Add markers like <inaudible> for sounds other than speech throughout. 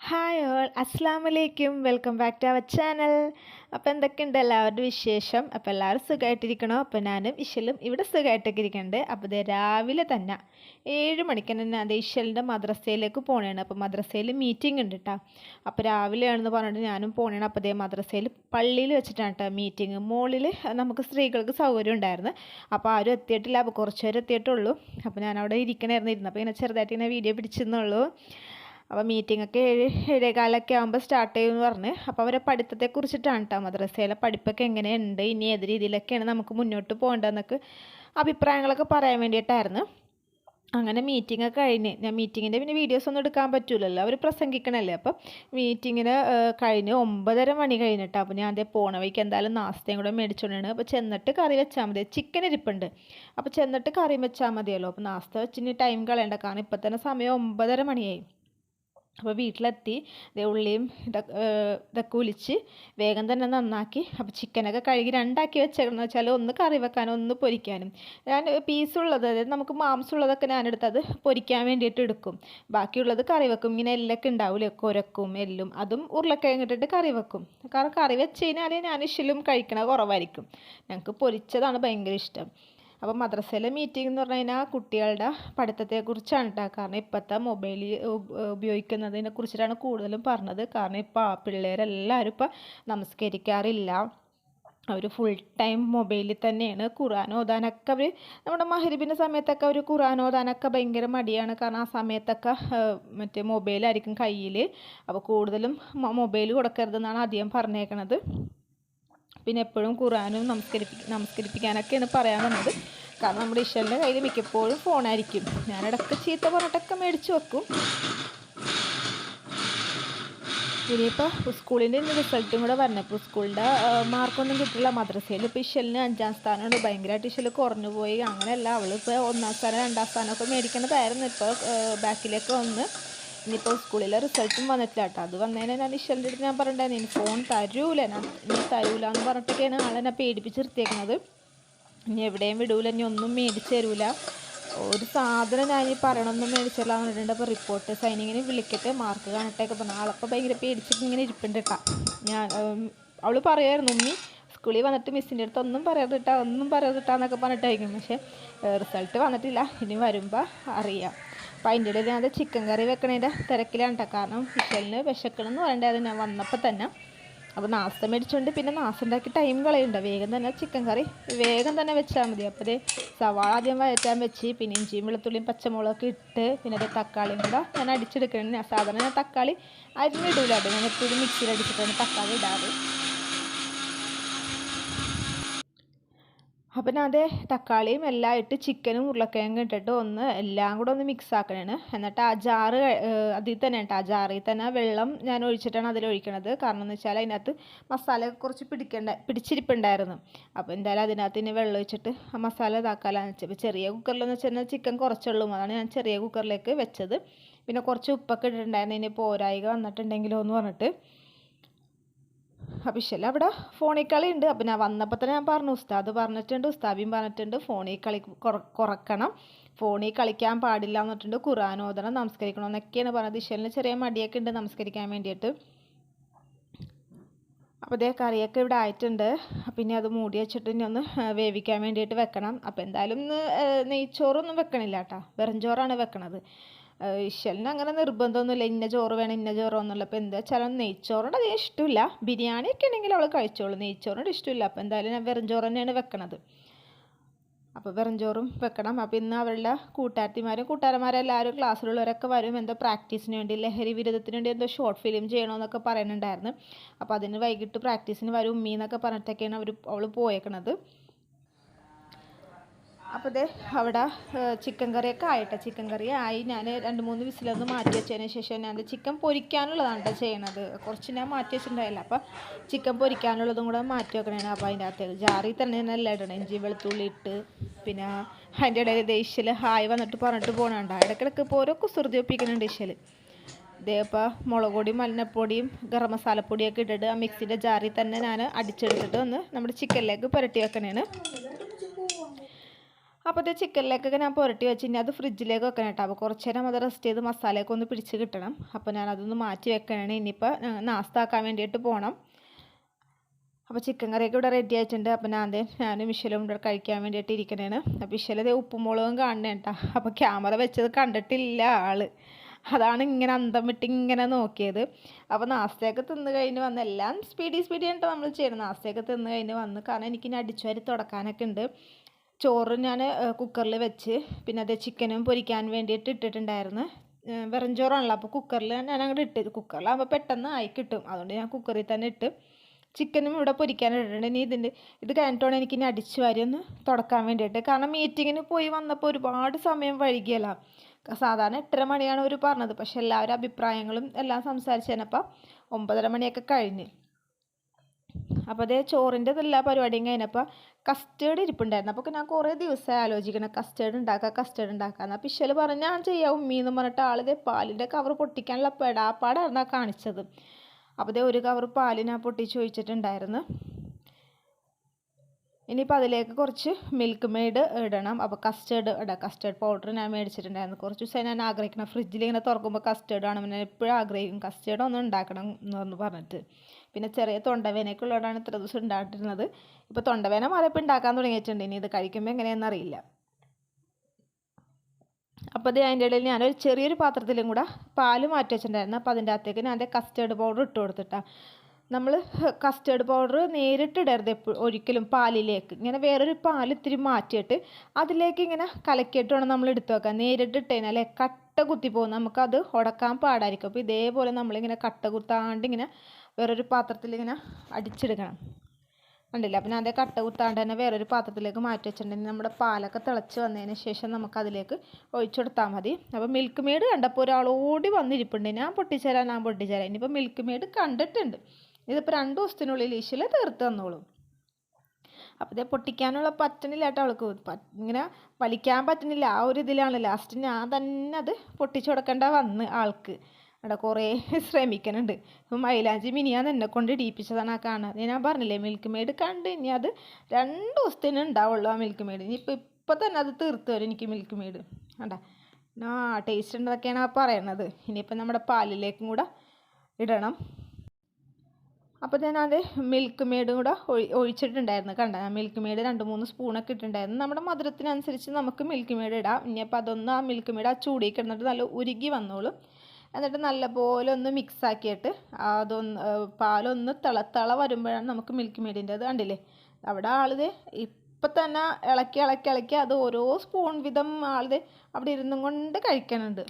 Hi all അസ്സാം വലൈക്കും welcome back to our channel അപ്പോൾ എന്തൊക്കെയുണ്ട് എല്ലാവരുടെ വിശേഷം? അപ്പോൾ എല്ലാവരും സുഖമായിട്ടിരിക്കണോ അപ്പോൾ ഞാനും ഇശലും ഇവിടെ സുഖമായിട്ടൊക്കെ ഇരിക്കുന്നുണ്ട് അപ്പോൾ ഇത് രാവിലെ തന്നെ ഏഴ് മണിക്ക് തന്നെ അത് ഇശലിന്റെ മദ്രസയിലേക്ക് പോകണേണ് അപ്പോൾ മദ്രസയിൽ മീറ്റിംഗ് ഉണ്ട് കേട്ടോ അപ്പോൾ രാവിലെയാണെന്ന് പറഞ്ഞിട്ട് ഞാനും പോകണേണ് അപ്പോൾ അതേ മദ്രസയിൽ പള്ളിയിൽ വെച്ചിട്ടാണ് കേട്ടോ മീറ്റിംഗ് മുകളിൽ നമുക്ക് സ്ത്രീകൾക്ക് സൗകര്യം ഉണ്ടായിരുന്നു. അപ്പോൾ ആരും എത്തിയിട്ടില്ല. അപ്പോൾ കുറച്ച് പേര് എത്തിയിട്ടുള്ളൂ. അപ്പോൾ ഞാൻ അവിടെ ഇരിക്കണമായിരുന്നു ഇരുന്നു അപ്പോൾ ഇങ്ങനെ ചെറുതായിട്ട് ഇങ്ങനെ വീഡിയോ പിടിച്ചെന്നുള്ളൂ അപ്പോൾ മീറ്റിംഗ് ഒക്കെ ഏഴ് ഏഴേകാലൊക്കെ ആകുമ്പോൾ സ്റ്റാർട്ട് ചെയ്യുമെന്ന് പറഞ്ഞ്. അപ്പോൾ അവരെ പഠിത്തത്തെ കുറിച്ചിട്ടാണ് കേട്ടോ മദ്രസയിലെ പഠിപ്പൊക്കെ എങ്ങനെയുണ്ട് ഇനി ഏത് രീതിയിലൊക്കെയാണ് നമുക്ക് മുന്നോട്ട് പോകേണ്ടതെന്നൊക്കെ അഭിപ്രായങ്ങളൊക്കെ പറയാൻ വേണ്ടിയിട്ടായിരുന്നു. അങ്ങനെ മീറ്റിംഗ് ഒക്കെ കഴിഞ്ഞ് ഞാൻ മീറ്റിങ്ങിന്റെ പിന്നെ വീഡിയോസ് ഒന്നും എടുക്കാൻ പറ്റൂലല്ലോ അവർ പ്രസംഗിക്കണല്ലേ? അപ്പം മീറ്റിങ്ങിന് കഴിഞ്ഞ് ഒമ്പതര മണി കഴിഞ്ഞിട്ട് അപ്പോൾ ഞാൻ അതേ പോണ വഴിക്ക് എന്തായാലും നാസ്തയും കൂടെ മേടിച്ചുകൊണ്ടാണ് അപ്പോൾ ചെന്നിട്ട് കറി വെച്ചാൽ മതി ചിക്കൻ ഇരിപ്പുണ്ട്. അപ്പോൾ ചെന്നിട്ട് കറി വെച്ചാൽ മതിയല്ലോ അപ്പോൾ നാസ്ത വെച്ചിന് ടൈം കളയണ്ട കാരണം ഇപ്പം തന്നെ സമയം ഒമ്പതര മണിയായി. അപ്പോൾ വീട്ടിലെത്തി ഉള്ളിയും ഇതൊക്കെ ഒലിച്ച് വേഗം തന്നെ നന്നാക്കി അപ്പോൾ ചിക്കനൊക്കെ കഴുകി രണ്ടാക്കി വെച്ചേക്കണമെന്ന് വെച്ചാൽ ഒന്ന് കറി വെക്കാനും ഒന്ന് പൊരിക്കാനും. ഞാൻ പീസുള്ളത് അതായത് നമുക്ക് മാംസമുള്ളതൊക്കെ ഞാനെടുത്തത് പൊരിക്കാൻ വേണ്ടിയിട്ട് എടുക്കും. ബാക്കിയുള്ളത് കറി വെക്കും ഇങ്ങനെ എല്ലൊക്കെ ഉണ്ടാവില്ലേ കുരക്കും എല്ലും അതും ഉരുളക്കിഴങ്ങിട്ടിട്ട് കറി വെക്കും. കാരണം കറി വെച്ച് കഴിഞ്ഞാൽ ഞാൻ ഇഷ്ടലും കഴിക്കണ കുറവായിരിക്കും. ഞങ്ങൾക്ക് പൊരിച്ചതാണ് ഭയങ്കര ഇഷ്ടം. അപ്പോൾ മദ്രസയിലെ മീറ്റിംഗ് എന്ന് പറഞ്ഞു കഴിഞ്ഞാൽ കുട്ടികളുടെ പഠിത്തത്തെക്കുറിച്ചാണ് കേട്ടോ കാരണം ഇപ്പോഴത്തെ മൊബൈൽ ഉപയോഗിക്കുന്നതിനെ കുറിച്ചിട്ടാണ് കൂടുതലും പറഞ്ഞത്. കാരണം ഇപ്പോൾ പിള്ളേരെല്ലാവരും ഇപ്പോൾ നമസ്കരിക്കാറില്ല. അവർ ഫുൾ ടൈം മൊബൈലിൽ തന്നെയാണ് ഖുർആൻ ഓതാനൊക്കെ അവർ നമ്മുടെ മഹരിബിന്റെ സമയത്തൊക്കെ അവർ ഖുർആൻ ഓതാനൊക്കെ ഭയങ്കര മടിയാണ്. കാരണം ആ സമയത്തൊക്കെ മറ്റേ മൊബൈലായിരിക്കും കയ്യിൽ അപ്പോൾ കൂടുതലും മൊബൈൽ കൊടുക്കരുതെന്നാണ് ആദ്യം പറഞ്ഞേക്കണത്. പിന്നെ എപ്പോഴും ഖുറാനും നമസ്കരിപ്പി നമസ്കരിപ്പിക്കാനൊക്കെയാണ് പറയാൻ വന്നത്. കാരണം നമ്മുടെ ഇഷലിന്റെ കയ്യിൽ മിക്കപ്പോഴും ഫോണായിരിക്കും ഞാൻ ഇടയ്ക്ക് ചീത്ത പറഞ്ഞിട്ടൊക്കെ മേടിച്ച് വെക്കും. ഇനിയിപ്പോൾ സ്കൂളിന്റെ റിസൾട്ടും കൂടെ വന്നപ്പോൾ സ്കൂളിന്റെ മാർക്കൊന്നും കിട്ടില്ല. മദ്രസയിൽ ഇപ്പോൾ ഇഷലിന് അഞ്ചാം സ്ഥാനമുണ്ട്. ഭയങ്കരമായിട്ട് ഇഷൽ കുറഞ്ഞു പോയി അങ്ങനെയല്ല. അവൾ ഇപ്പോൾ ഒന്നാം സ്ഥാനം രണ്ടാം സ്ഥാനമൊക്കെ മേടിക്കേണ്ടതായിരുന്നു ഇപ്പോൾ ബാക്കിലേക്ക് വന്ന് ഇനിയിപ്പോൾ സ്കൂളിലെ റിസൾട്ടും വന്നിട്ടില്ല കേട്ടോ. അത് വന്നതിനെ ഞാൻ ഇഷലിന്റെ അടുത്ത് ഞാൻ പറഞ്ഞിട്ടുണ്ടായിരുന്നു. ഇനി ഫോൺ തരൂല. ഞാൻ ഇനി തരൂല എന്ന് പറഞ്ഞിട്ടൊക്കെയാണ് ആളെന്നെ പേടിപ്പിച്ച് നിർത്തിയേക്കുന്നത് ഇനി എവിടെയും വിടൂല. ഇനി ഒന്നും മേടിച്ചു തരൂല. ഒരു സാധനം ഞാൻ ഈ പറയണമെന്നും മേടിച്ചല്ല പറഞ്ഞിട്ടുണ്ട്. അപ്പോൾ റിപ്പോർട്ട് സൈനിങ്ങിന് വിളിക്കട്ടെ. മാർക്ക് കാണട്ടെ. ഒക്കെ പറഞ്ഞു ആളപ്പോൾ ഭയങ്കര പേടിച്ചിട്ട് ഇങ്ങനെ ഇരിപ്പുണ്ട് കേട്ടോ. ഞാൻ അവൾ പറയുമായിരുന്നു ഉമ്മി സ്കൂളിൽ വന്നിട്ട് മിസ്സിന്റെ അടുത്ത് ഒന്നും പറയാതെ കിട്ടാ ഒന്നും പറയാതെ കിട്ടാന്നൊക്കെ പറഞ്ഞിട്ടായിരിക്കും. പക്ഷേ റിസൾട്ട് വന്നിട്ടില്ല. ഇനി വരുമ്പോൾ അറിയാം. അപ്പോൾ അതിന്റെ ഇടയിൽ അത് ചിക്കൻ കറി വെക്കണതിന്റെ തിരക്കിലാണ് കേട്ടോ കാരണം വിഷലിന് വിശക്കണം എന്ന് പറയേണ്ടത് ഞാൻ വന്നപ്പോൾ തന്നെ. അപ്പോൾ നാസ്ത മേടിച്ചുകൊണ്ട് പിന്നെ നാസ്ത ഉണ്ടാക്കി ടൈം കളയുണ്ട്. വേഗം തന്നെ ചിക്കൻ കറി വേഗം തന്നെ വെച്ചാൽ മതി. അപ്പോൾ ഇത് സവാള ആദ്യം വഴറ്റാൻ വെച്ച് പിന്നെ ഇഞ്ചിയും വെളുത്തുള്ളിയും പച്ചമുളകൊക്കെ ഇട്ട് പിന്നെ അത് തക്കാളിയും കൂടെ ഞാൻ അടിച്ചെടുക്കണം സാധാരണ ഞാൻ തക്കാളി അരിഞ്ഞിടൂല അത് ഞാൻ എപ്പോഴും മിക്സിയിൽ അടിച്ചിട്ടാണ് തക്കാളി ഇടാറ്. അപ്പം ഞാൻ അതേ തക്കാളിയും എല്ലാം ഇട്ട് ചിക്കനും ഉരുളക്കിഴങ്ങും ഇട്ടിട്ട് ഒന്ന് എല്ലാം കൂടെ ഒന്ന് മിക്സ് ആക്കണേണ്. എന്നിട്ട് ആ ജാറ് അതിൽ തന്നെ കേട്ടോ ആ ജാറിൽ തന്നെ വെള്ളം ഞാൻ ഒഴിച്ചിട്ടാണ് അതിൽ ഒഴിക്കണത്. കാരണം എന്ന് വെച്ചാൽ അതിനകത്ത് മസാല കുറച്ച് പിടിക്കേണ്ട പിടിച്ചിരിപ്പുണ്ടായിരുന്നു. അപ്പോൾ എന്തായാലും അതിനകത്ത് ഇനി വെള്ളം ഒഴിച്ചിട്ട് ആ മസാല ഇതാക്കാമെന്ന് വെച്ചത് ഇപ്പോൾ ചെറിയ കുക്കറിലെന്ന് വെച്ചാൽ ചിക്കൻ കുറച്ചുള്ളൂ. അതാണ് ഞാൻ ചെറിയ കുക്കറിലേക്ക് വെച്ചത്. പിന്നെ കുറച്ച് ഉപ്പൊക്കെ ഇട്ടിട്ടുണ്ടായിരുന്നു. ഇനി പോരായിക വന്നിട്ടുണ്ടെങ്കിലോ എന്ന് പറഞ്ഞിട്ട്. ഇഷല്ല അവിടെ ഫോണിൽ കളി ഉണ്ട്. അപ്പം ഞാൻ വന്നപ്പോൾ തന്നെ ഞാൻ പറഞ്ഞു ഉസ്താദ് പറഞ്ഞിട്ടുണ്ട് ഉസ്താബിയും പറഞ്ഞിട്ടുണ്ട് ഫോണിൽ കളി കുറക്കണം. ഫോണിൽ കളിക്കാൻ പാടില്ല എന്നിട്ടുണ്ട്. ഖുറാനോദനം നമസ്കരിക്കണം എന്നൊക്കെയാണ് പറഞ്ഞത്. ഇഷലിന് ചെറിയ മടിയൊക്കെ ഉണ്ട് നമസ്കരിക്കാൻ വേണ്ടിയിട്ട്. അപ്പോൾ ഇതേ കറിയൊക്കെ ഇവിടെ ആയിട്ടുണ്ട്. പിന്നെ അത് മൂടി വെച്ചിട്ട് ഇനി ഒന്ന് വേവിക്കാൻ വേണ്ടിയിട്ട് വെക്കണം. അപ്പോൾ എന്തായാലും നെയ്ച്ചോറൊന്നും വെക്കണില്ല കേട്ടോ. വെറും ചോറാണ് വെക്കണത്. ഇഷലിന് അങ്ങനെ നിർബന്ധമൊന്നുമില്ല. ഇന്ന ചോറ് വേണം ഇന്ന ചോറ് എന്നുള്ള അപ്പോൾ എന്താ വെച്ചാൽ നെയ്ച്ചോറിന്റെ അതേ ഇഷ്ടമില്ല. ബിരിയാണിയൊക്കെ ഉണ്ടെങ്കിൽ അവൾ കഴിച്ചോളൂ. നെയ്ച്ചോറിന്റെ ഇഷ്ടമില്ല. അപ്പോൾ എന്തായാലും ഞാൻ വെറും ചോറ് തന്നെയാണ് വെക്കണത്. അപ്പോൾ വെറും ചോറും വെക്കണം. അപ്പോൾ ഇന്ന് അവളുടെ കൂട്ടാർത്തിമാരും കൂട്ടുകാരന്മാരും എല്ലാവരും ക്ലാസ്സിലുള്ളവരൊക്കെ വരും. എന്തോ പ്രാക്ടീസിന് വേണ്ടി ലഹരി വിരുദ്ധത്തിന് വേണ്ടി എന്തോ ഷോർട്ട് ഫിലിം ചെയ്യണമെന്നൊക്കെ പറയുന്നുണ്ടായിരുന്നു. അപ്പോൾ അതിന് വൈകിട്ട് പ്രാക്ടീസിന് വരും ഉമ്മി എന്നൊക്കെ പറഞ്ഞിട്ടൊക്കെയാണ് അവർ അവൾ പോയേക്കണത്. അപ്പോൾ ദേ അവിടെ ചിക്കൻ കറിയൊക്കെ ആയിട്ടോ ചിക്കൻ കറി. ആയി ഞാൻ രണ്ട് മൂന്ന് വിസിലൊന്ന് മാറ്റി വെച്ചതിന് ശേഷം ഞാൻ ചിക്കൻ പൊരിക്കാനുള്ളതാണ് കേട്ടോ ചെയ്യണത്. കുറച്ച് ഞാൻ മാറ്റി വെച്ചിട്ടുണ്ടായില്ല. അപ്പോൾ ചിക്കൻ പൊരിക്കാനുള്ളതും കൂടെ മാറ്റി വെക്കണേ അപ്പോൾ അതിന്റെ അകത്തേക്ക് ജാറിൽ തന്നെ എല്ലാം ഇടണം. ഇഞ്ചി വെളുത്തുള്ളി ഇട്ട് പിന്നെ അതിന്റെ ഇടയിൽ ദേഷ്യൽ ഹായ് വന്നിട്ട് പറഞ്ഞിട്ട് പോകണുണ്ട് ഇടയ്ക്കിടയ്ക്ക് ഇപ്പോൾ ഓരോ കുസൃതി ഒപ്പിക്കുന്നുണ്ട് ഇഷ്യൽ ഇതേ ഇപ്പോൾ മുളക് പൊടിയും മഞ്ഞപ്പൊടിയും ഗരം മസാലപ്പൊടിയൊക്കെ ഇട്ടിട്ട് ആ മിക്സിന്റെ ജാറിൽ തന്നെ ഞാൻ അടിച്ചെടുത്തിട്ട് ഒന്ന് നമ്മുടെ ചിക്കനിലേക്ക് പുരട്ടി വെക്കണേണ് അപ്പോൾ ഇത് ചിക്കനിലേക്കൊക്കെ ഞാൻ പുരട്ടി വെച്ച് ഇനി അത് ഫ്രിഡ്ജിലേക്ക് വെക്കണം കേട്ടോ. അപ്പോൾ കുറച്ച് നേരം അത് റെസ്റ്റ് ചെയ്ത് മസാലയൊക്കെ ഒന്ന് പിടിച്ച് കിട്ടണം. അപ്പോൾ ഞാൻ അതൊന്ന് മാറ്റി വെക്കണേ ഇനിയിപ്പോൾ നാസ്താക്കാൻ വേണ്ടിയിട്ട് പോകണം അപ്പോൾ ചിക്കൻ കറിയൊക്കെ ഇവിടെ റെഡി ആയിട്ടുണ്ട്. അപ്പോൾ ഞാൻ അതേ ഞാനും മിഷലും ഇവിടെ കഴിക്കാൻ വേണ്ടിയിട്ട് ഇരിക്കണേണ്. അപ്പോൾ മിഷൽ ഇതേ ഉപ്പും മുളകും കാണണേ കേട്ടോ. അപ്പോൾ ക്യാമറ വെച്ചത് കണ്ടിട്ടില്ല ആൾ. അതാണ് ഇങ്ങനെ അന്തം വിട്ട് ഇങ്ങനെ നോക്കിയത്. അപ്പോൾ നാസ്തയൊക്കെ തിന്ന് കഴിഞ്ഞ് വന്ന് എല്ലാം സ്പീഡി സ്പീഡി ആയിട്ട് നമ്മൾ ചെയ്യണം നാസ്തയൊക്കെ തിന്ന് കഴിഞ്ഞ് വന്ന് കാരണം എനിക്കിനി അടിച്ചുവാരി തുടക്കാനൊക്കെ ഉണ്ട്. ചോറ് ഞാൻ കുക്കറിൽ വെച്ച് പിന്നെ അതേ ചിക്കനും പൊരിക്കാൻ വേണ്ടിയിട്ട് ഇട്ടിട്ടുണ്ടായിരുന്നു. വെറും ചോറാണല്ലോ. അപ്പോൾ കുക്കറിൽ ഞാൻ അങ്ങോട്ട് ഇട്ട് കുക്കറിലാകുമ്പോൾ പെട്ടെന്ന് ആയി കിട്ടും. അതുകൊണ്ട് ഞാൻ കുക്കറിൽ തന്നെ ഇട്ട് ചിക്കനും ഇവിടെ പൊരിക്കാൻ ഇട്ടിട്ടുണ്ട്. ഇനി ഇതിന്റെ ഇത് കഴിഞ്ഞിട്ടാണ് എനിക്ക് ഇനി അടിച്ച് വാരി ഒന്ന് തുടക്കാൻ വേണ്ടിയിട്ട്. കാരണം മീറ്റിങ്ങിന് പോയി വന്നപ്പോൾ ഒരുപാട് സമയം വൈകിയല്ല. സാധാരണ എട്ടര മണിയാണ് അവർ പറഞ്ഞത്. പക്ഷെ എല്ലാവരും അഭിപ്രായങ്ങളും എല്ലാം സംസാരിച്ചതിനപ്പം ഒമ്പതര മണിയൊക്കെ കഴിഞ്ഞ്. അപ്പോൾ അതേ ചോറിന്റെ എല്ലാ പരിപാടിയും കഴിഞ്ഞപ്പോൾ കസ്റ്റേർഡ് ഇരിപ്പുണ്ടായിരുന്നു. അപ്പോൾ ഞാൻ കുറേ ദിവസമായി ആലോചിക്കണം കസ്റ്റേർഡ് ഉണ്ടാക്കുക കസ്റ്റേർഡ് ഉണ്ടാക്കാന്ന് എന്നാൽ പിശൽ പറഞ്ഞു ഞാൻ ചെയ്യാം ഉമ്മി എന്ന് പറഞ്ഞിട്ട് ആളിതേ പാലിന്റെ കവർ പൊട്ടിക്കാനുള്ള പെടാപ്പാടായിരുന്നു കാണിച്ചത്. അപ്പോൾ ദേ ഒരു കവർ പാലിനാ ഞാൻ പൊട്ടിച്ച് ഒഴിച്ചിട്ടുണ്ടായിരുന്നു. ഇനിയിപ്പോൾ അതിലേക്ക് കുറച്ച് മിൽക്ക് മെയ്ഡ് ഇടണം. അപ്പോൾ കസ്റ്റേർഡ് ഇടാം. കസ്റ്റേർഡ് പൗഡർ ഞാൻ മേടിച്ചിട്ടുണ്ടായിരുന്നു. കുറച്ച് ദിവസം ഞാൻ ആഗ്രഹിക്കണം ഫ്രിഡ്ജിൽ ഇങ്ങനെ തുറക്കുമ്പോൾ കസ്റ്റേർഡ് ആണ് ഞാൻ എപ്പോഴും ആഗ്രഹിക്കും കസ്റ്റേർഡ് ഒന്ന് ഉണ്ടാക്കണം എന്ന് പറഞ്ഞിട്ട്. പിന്നെ ചെറിയ തൊണ്ടവേനയൊക്കെ ഉള്ളതുകൊണ്ടാണ് ഇത്ര ദിവസം ഉണ്ടായിട്ടിരുന്നത്. ഇപ്പോൾ തൊണ്ടവേന മാറിയപ്പോൾ ഉണ്ടാക്കാൻ തുടങ്ങിയിട്ടുണ്ട്. ഇനി ഇത് കഴിക്കുമ്പോൾ എങ്ങനെയാണെന്ന് അറിയില്ല. അപ്പോൾ അത് അതിന്റെ ഇടയിൽ ഞാനൊരു ചെറിയൊരു പാത്രത്തിലും കൂടെ പാൽ മാറ്റി വെച്ചിട്ടുണ്ടായിരുന്നു. അപ്പോൾ അതിന്റെ അകത്തേക്ക് ഞാൻ കസ്റ്റേർഡ് പൗഡർ ഇട്ട് കൊടുത്തിട്ടാണ് നമ്മൾ കസ്റ്റേർഡ് പൗഡർ നേരിട്ട് ഇടരുത് എപ്പോഴും ഒരിക്കലും പാലിലേക്ക്. ഇങ്ങനെ വേറൊരു പാൽ ഇത്തിരി മാറ്റിയിട്ട് അതിലേക്ക് ഇങ്ങനെ കലക്കിയിട്ട് വേണം നമ്മൾ എടുത്തു വെക്കാൻ. നേരിട്ട് ഇട്ട് കഴിഞ്ഞാൽ കട്ട കുത്തി പോകും നമുക്കത് ഉടക്കാൻ പാടായിരിക്കും. അപ്പോൾ ഇതേപോലെ നമ്മളിങ്ങനെ കട്ട കുത്താണ്ട് ഇങ്ങനെ വേറൊരു പാത്രത്തിൽ ഇങ്ങനെ അടിച്ചെടുക്കണം. കണ്ടില്ല? പിന്നെ അതേ കട്ട കുത്താണ്ട് തന്നെ വേറൊരു പാത്രത്തിലേക്ക് മാറ്റി വെച്ചിട്ടുണ്ടെങ്കിൽ നമ്മുടെ പാലൊക്കെ തിളച്ച് വന്നതിന് ശേഷം നമുക്ക് അതിലേക്ക് ഒഴിച്ചെടുത്താൽ മതി. അപ്പോൾ മിൽക്ക് മെയ്ഡ് കണ്ടപ്പോൾ ഒരാൾ ഓടി വന്നിരിപ്പുണ്ട്. ഞാൻ പൊട്ടിച്ചേരാൻ ഞാൻ പൊട്ടിച്ചേരാം. ഇനിയിപ്പോൾ മിൽക്ക് മെയ്ഡ് കണ്ടിട്ടുണ്ട്. ഇതിപ്പോൾ രണ്ട് ദിവസത്തിനുള്ളിൽ ഈശിൽ തീർത്ത് തന്നോളും. അപ്പോൾ ഇതേ പൊട്ടിക്കാനുള്ള പറ്റണില്ല കേട്ടോ അവൾക്ക്. ഇങ്ങനെ വലിക്കാൻ പറ്റുന്നില്ല ആ ഒരു ഇതിലാണ്. ലാസ്റ്റ് ഞാൻ തന്നെ അത് പൊട്ടിച്ചു കൊടുക്കേണ്ട വന്ന് ആൾക്ക്. അവിടെ കുറേ <laughs> ശ്രമിക്കുന്നുണ്ട് മൈലാഞ്ചി മിനിയാന്ന് എന്നെ കൊണ്ട് ഇടിയിപ്പിച്ചതാണ് ആ കാണാൻ. ഞാൻ പറഞ്ഞില്ലേ മിൽക്ക് മെയ്ഡ് കണ്ട് ഇനി അത് രണ്ട് ദിവസത്തിന് ഉണ്ടാവുള്ളൂ ആ മിൽക്ക് മെയ്ഡ് ഇനിയിപ്പോൾ ഇപ്പം തന്നെ അത് തീർത്ത് വരും എനിക്ക് മിൽക്ക് മെയ്ഡ് കണ്ടാ? ആ ടേസ്റ്റ് ഉണ്ടെന്നൊക്കെയാണ് ആ പറയണത്. ഇനിയിപ്പം നമ്മുടെ പാലിലേക്കും കൂടെ ഇടണം. അപ്പോൾ ഞാൻ അത് മിൽക്ക് മെയ്ഡും കൂടെ ഒഴി ഒഴിച്ചിട്ടുണ്ടായിരുന്നു. കണ്ട? മിൽക്ക് മെയ്ഡ് രണ്ട് മൂന്ന് സ്പൂണൊക്കെ ഇട്ടിട്ടുണ്ടായിരുന്നു. നമ്മുടെ മധുരത്തിനനുസരിച്ച് നമുക്ക് മിൽക്ക് മെയ്ഡ് ഇടാം. ഇനിയപ്പോൾ അതൊന്ന് ആ മിൽക്ക് മെയ്ഡ് ആ ചൂടിക്കിടന്നിട്ട് നല്ല ഉരുകി വന്നോളും. എന്നിട്ട് നല്ലപോലെ ഒന്ന് മിക്സ് ആക്കിയിട്ട് അതൊന്ന് പാലൊന്ന് തിള തിള വരുമ്പോഴാണ് നമുക്ക് മിൽക്ക് മെയ്ഡിന്റെ അത് കണ്ടില്ലേ? അവിടെ ആളിത് ഇപ്പം തന്നെ ഇളക്കി ഇളക്കി ഇളക്കി അത് ഓരോ സ്പൂൺ വിധം ആളിത് അവിടെ ഇരുന്നും കൊണ്ട് കഴിക്കണുണ്ട്.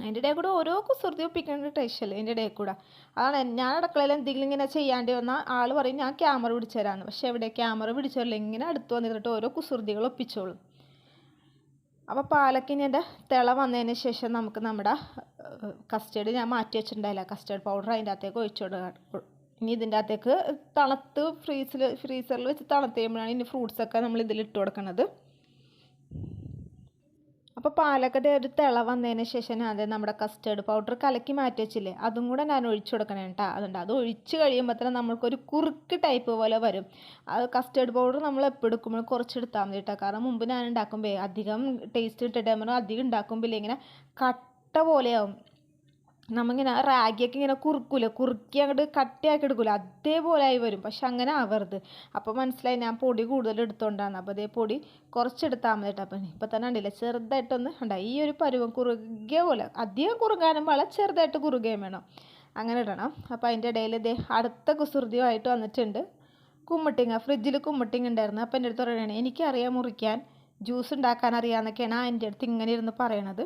അതിന്റെ ഇടയിൽ കൂടെ ഓരോ കുസൃതി ഒപ്പിക്കേണ്ട ടേസ്റ്റല്ലേ അതിന്റെ ഇടയിൽ കൂടെ. അതാണ് ഞാൻ അടുക്കളയിൽ എന്തെങ്കിലും ഇങ്ങനെ ചെയ്യാണ്ടി വന്നാൽ ആൾ പറയും ഞാൻ ക്യാമറ പിടിച്ചു തരാമെന്ന് പക്ഷേ എവിടെ ക്യാമറ പിടിച്ചോളില്ല ഇങ്ങനെ അടുത്ത് വന്നിട്ട് ഓരോ കുസൃതികൾ ഒപ്പിച്ചോളും. അപ്പോൾ പാലക്കിനിന്റെ തിള വന്നതിന് ശേഷം നമുക്ക് നമ്മുടെ കസ്റ്റേർഡ് ഞാൻ മാറ്റി വെച്ചിട്ടുണ്ടായില്ല. കസ്റ്റേർഡ് പൗഡർ അതിന്റെ അകത്തേക്ക് ഒഴിച്ചു ഇനി ഇതിന്റെ അകത്തേക്ക് തണുത്ത് ഫ്രീസിൽ ഫ്രീസറിൽ വെച്ച് തണുത്ത് കഴിയുമ്പോഴാണ് ഇനി ഫ്രൂട്ട്സൊക്കെ നമ്മൾ ഇതിൽ ഇട്ട് കൊടുക്കുന്നത് അപ്പോൾ പാലൊക്കെ ഒരു തിള വന്നതിന് ശേഷം അത് നമ്മുടെ കസ്റ്റേർഡ് പൗഡർ കലക്കി മാറ്റി വെച്ചില്ലേ? അതും കൂടെ ഞാൻ ഒഴിച്ചു കൊടുക്കണേ കേട്ടോ അതുണ്ട്. അത് ഒഴിച്ച് കഴിയുമ്പോൾ തന്നെ നമ്മൾക്കൊരു കുറുക്ക് ടൈപ്പ് പോലെ വരും. അത് കസ്റ്റേർഡ് പൗഡർ നമ്മൾ എപ്പോൾ എടുക്കുമ്പോൾ കുറച്ച് എടുത്താൽ മതി കേട്ടോ കാരണം മുമ്പ് ഞാൻ ഉണ്ടാക്കുമ്പോൾ അധികം ടേസ്റ്റ് നമ്മൾ അധികം ഉണ്ടാക്കുമ്പോൾ ഇങ്ങനെ കട്ട പോലെയാവും. നമ്മിങ്ങനെ റാഗിയൊക്കെ ഇങ്ങനെ കുറുക്കൂല കുറുക്കി അങ്ങോട്ട് കട്ടിയാക്കി എടുക്കൂല അതേപോലെ ആയി വരും. പക്ഷെ അങ്ങനെ ആവരുത്. അപ്പോൾ മനസ്സിലായി ഞാൻ പൊടി കൂടുതൽ എടുത്തോണ്ടാണ് അപ്പോൾ അതേ പൊടി കുറച്ചെടുത്താൽ മതി കേട്ടോ അപ്പം ഇപ്പം തന്നെ ഉണ്ടല്ലേ ചെറുതായിട്ടൊന്ന് ഉണ്ടായി ഈ ഒരു പരുവം കുറുകിയ പോലെ അധികം കുറുകാനും പാടില്ല ചെറുതായിട്ട് കുറുകയും വേണം. അങ്ങനെ ഇടണം. അപ്പോൾ അതിന്റെ ഇടയിൽ ഇതേ അടുത്ത കുസൃതിയുമായിട്ട് വന്നിട്ടുണ്ട്. കുമ്മട്ടിങ്ങ ഫ്രിഡ്ജിൽ കുമ്മട്ടിങ്ങ ഉണ്ടായിരുന്നു. അപ്പോൾ എന്റെ അടുത്ത് പറയണേ എനിക്കറിയാം മുറിക്കാൻ ജ്യൂസ് ഉണ്ടാക്കാൻ അറിയാമെന്നൊക്കെയാണ് എന്റെ അടുത്ത് ഇങ്ങനെ ഇരുന്ന് പറയണത്.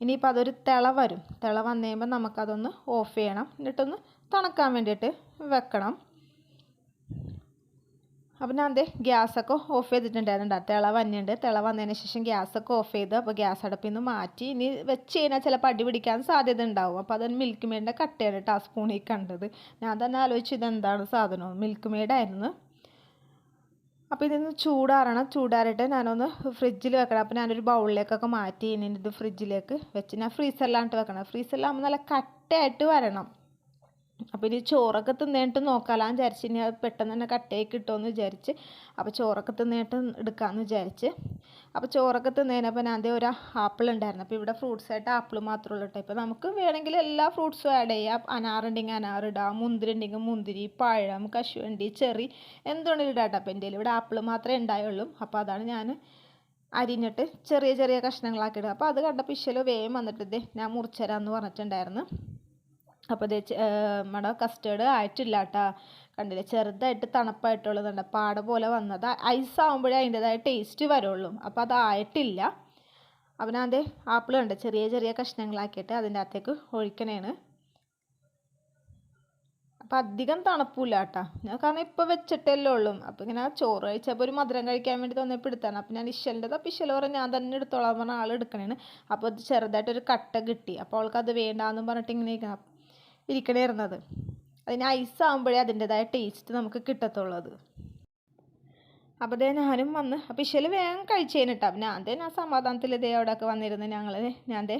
ഇനിയിപ്പോൾ അതൊരു തിള വരും. തിള വന്നു കഴിയുമ്പോൾ നമുക്കതൊന്ന് ഓഫ് ചെയ്യണം. എന്നിട്ടൊന്ന് തണുക്കാൻ വേണ്ടിയിട്ട് വെക്കണം. അപ്പോൾ ഞാൻ അതേ ഗ്യാസൊക്കെ ഓഫ് ചെയ്തിട്ടുണ്ടായിരുന്നു തിള വന്നിട്ടുണ്ട്. തിള വന്നതിന് ശേഷം ഗ്യാസൊക്കെ ഓഫ് ചെയ്ത് അപ്പോൾ ഗ്യാസ് അടുപ്പിൽ നിന്ന് മാറ്റി ഇനി വെച്ച് കഴിഞ്ഞാൽ ചിലപ്പോൾ അടി പിടിക്കാൻ സാധ്യത ഉണ്ടാവും. അപ്പോൾ അതൊരു മിൽക്ക് മെയ്ഡിന്റെ കട്ടയാണ് കേട്ടോ ആ സ്പൂണിൽ കണ്ടത്. ഞാൻ തന്നെ ആലോചിച്ചു ഇതെന്താണ് സാധനം. മിൽക്ക് മെയ്ഡായിരുന്നു അപ്പോൾ ഇതൊന്ന് ചൂടാറണം. ചൂടാറിയിട്ട് ഞാനൊന്ന് ഫ്രിഡ്ജിൽ വെക്കണം. അപ്പോൾ ഞാനൊരു ബൗളിലേക്കൊക്കെ മാറ്റി ഇനി ഇത് ഫ്രിഡ്ജിലേക്ക് വെച്ച് ഞാൻ ഫ്രീസറിലാണിട്ട് വെക്കണം. ഫ്രീസറിലാകുമ്പോൾ നല്ല കട്ടയായിട്ട് വരണം. അപ്പോൾ ഇനി ചോറൊക്കെ തിന്നിട്ട് നോക്കാലാന്ന് വിചാരിച്ച് ഇനി അത് പെട്ടെന്ന് തന്നെ കട്ടയൊക്കെ കിട്ടുമെന്ന് വിചാരിച്ച്. അപ്പോൾ ചോറൊക്കെ തിന്നിട്ട് എടുക്കാമെന്ന് വിചാരിച്ച്. അപ്പോൾ ചോറൊക്കെ തിന്നതിനപ്പോൾ ഞാൻ അതേ ഒരു ആപ്പിൾ ഉണ്ടായിരുന്നു. അപ്പോൾ ഇവിടെ ഫ്രൂട്ട്സ് ആയിട്ട് ആപ്പിൾ മാത്രമേ ഉള്ളൂ കേട്ടോ ഇപ്പോൾ നമുക്ക് വേണമെങ്കിൽ എല്ലാ ഫ്രൂട്ട്സും ആഡ് ചെയ്യാം. അനാറുണ്ടെങ്കിൽ അനാർ ഇടാം. മുന്തിരി ഉണ്ടെങ്കിൽ മുന്തിരി പഴം കശുവണ്ടി ചെറി എന്തുണ്ടെങ്കിലും ഇടാം കേട്ടോ അപ്പോൾ എന്റെ ഇവിടെ ആപ്പിൾ മാത്രമേ ഉണ്ടായുള്ളൂ. അപ്പോൾ അതാണ് ഞാൻ അരിഞ്ഞിട്ട് ചെറിയ ചെറിയ കഷ്ണങ്ങളാക്കി ഇടുക. അപ്പോൾ അത് കണ്ടപ്പോൾ ഇശൽ വേഗം വന്നിട്ട് ഇതേ ഞാൻ മുറിച്ചരാമെന്ന് പറഞ്ഞിട്ടുണ്ടായിരുന്നു. അപ്പോൾ ഇത് നമ്മുടെ കസ്റ്റേർഡ് ആയിട്ടില്ല കേട്ടോ കണ്ടില്ലേ? ചെറുതായിട്ട് തണുപ്പായിട്ടുള്ളതുണ്ട്. പാട പോലെ വന്നത്. ഐസ് ആകുമ്പോഴേ അതിന്റെതായ ടേസ്റ്റ് വരുള്ളൂ. അപ്പോൾ അതായിട്ടില്ല അപ്പം ആപ്പിളുണ്ട് ചെറിയ ചെറിയ കഷ്ണങ്ങളാക്കിയിട്ട് അതിന്റെ അകത്തേക്ക് ഒഴിക്കണേണ്. അപ്പം അധികം തണുപ്പില്ല കേട്ടോ ഞാൻ കാരണം ഇപ്പോൾ വെച്ചിട്ടല്ലേ ഉള്ളൂ. അപ്പോൾ ഇങ്ങനെ ചോറ് കഴിച്ചപ്പോൾ ഒരു മധുരം കഴിക്കാൻ വേണ്ടി തോന്നിയപ്പോൾ എടുത്താണ്. അപ്പം ഞാൻ ഇഷലിന്റെ അപ്പം ഇഷൽ പറഞ്ഞ് ഞാൻ തന്നെ എടുത്തോളാം പറഞ്ഞ ആൾ എടുക്കണേന് അപ്പോൾ ചെറുതായിട്ടൊരു കട്ട കിട്ടി. അപ്പോൾ അവൾക്ക് അത് വേണ്ടാന്ന് പറഞ്ഞിട്ട് ഇങ്ങനെ ഇരിക്കണേരുന്നത് അതിന് ഐസ് ആകുമ്പോഴേ അതിന്റെതായ ടേസ്റ്റ് നമുക്ക് കിട്ടത്തുള്ളത് അപ്പോൾ ദേ ഞാനും വന്ന് അപ്പോൾ ഇശൽ വേഗം കഴിച്ചേന് കേട്ടോ ഞാൻ ദേ ഞാൻ സമാധാനത്തിൽ ഇതേ അവിടെയൊക്കെ വന്നിരുന്നു ഞങ്ങൾ ഞാൻ ദേ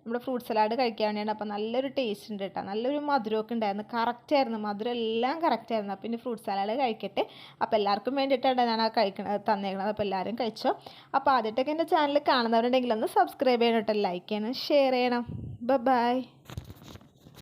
നമ്മുടെ ഫ്രൂട്ട് സലാഡ് കഴിക്കാൻ വേണ്ടിയാണ്. അപ്പോൾ നല്ലൊരു ടേസ്റ്റ് ഉണ്ട് കേട്ടോ നല്ലൊരു മധുരമൊക്കെ ഉണ്ടായിരുന്നു. കറക്റ്റായിരുന്നു മധുരം എല്ലാം കറക്റ്റായിരുന്നു അപ്പോൾ ഇനി ഫ്രൂട്ട് സലാഡ് കഴിക്കട്ടെ. അപ്പോൾ എല്ലാവർക്കും വേണ്ടിയിട്ടാണ് ഞാൻ ആ കഴിക്കണത് തന്നേക്കണത്. അപ്പോൾ എല്ലാവരും കഴിച്ചോ. അപ്പോൾ ആദ്യമായിട്ടൊക്കെ എന്റെ ചാനൽ കാണുന്നവരുണ്ടെങ്കിൽ ഒന്ന് സബ്സ്ക്രൈബ് ചെയ്യണം കേട്ടോ ലൈക്ക് ചെയ്യണം ഷെയർ ചെയ്യണം. ബൈ